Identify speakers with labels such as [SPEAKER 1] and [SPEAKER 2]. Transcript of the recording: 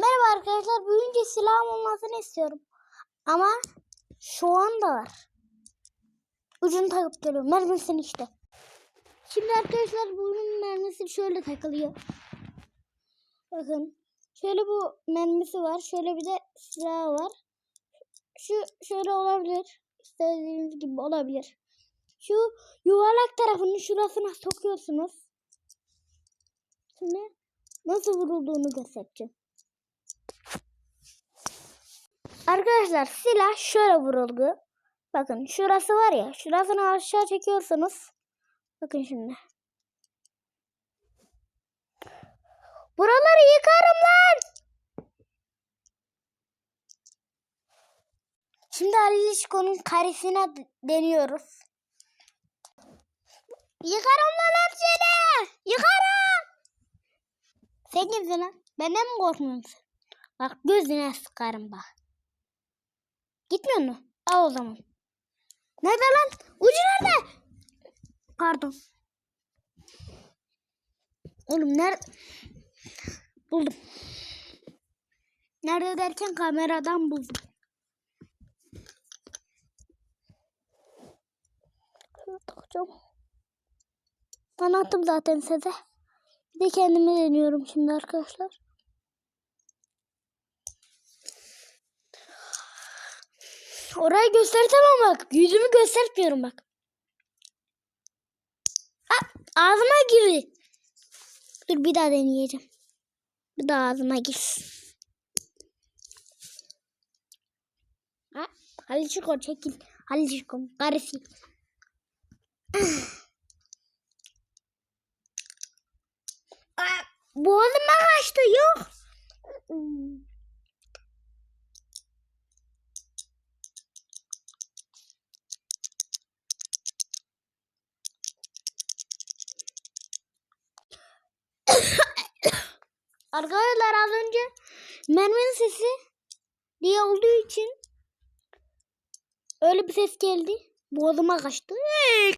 [SPEAKER 1] Merhaba arkadaşlar. Büyüyünce silahım olmasını istiyorum. Ama şu anda var. Ucunu takıp geliyorum. Mermisini işte. Şimdi arkadaşlar bunun mermisi şöyle takılıyor. Bakın. Şöyle bu mermisi var. Şöyle bir de silahı var. Şu şöyle olabilir. İstediğiniz gibi olabilir. Şu yuvarlak tarafını şurasına sokuyorsunuz. Şimdi nasıl vurulduğunu göstereceğim. Arkadaşlar silah şöyle vuruldu. Bakın şurası var ya. Şurasını aşağı çekiyorsunuz. Bakın şimdi. Buraları yıkarım lan. Şimdi Ali İşko'nun karesine deniyoruz. Yıkarım lan hepsini. Yıkarım. Sen kimsin lan? Benden mi korkmuyorsun? Bak gözüne sıkarım bak. Gitmiyor mu? Al o zaman. Nerede lan? Ucu nerede? Pardon. Oğlum nerede? Buldum. Nerede derken kameradan buldum. Takacağım. Ben attım zaten size. Bir de kendime deniyorum şimdi arkadaşlar. Orayı göstereceğim ama bak. Yüzümü göstermiyorum bak. Ha, ağzıma girdi. Dur bir daha deneyeceğim. Bir daha ağzıma gir. Ha, Halil Çiko çekil. Halil Çiko karısı. Aa, Boğazıma kaçtı yok. Arkadaşlar az önce merminin sesi diye olduğu için öyle bir ses geldi. Boğazıma kaçtı.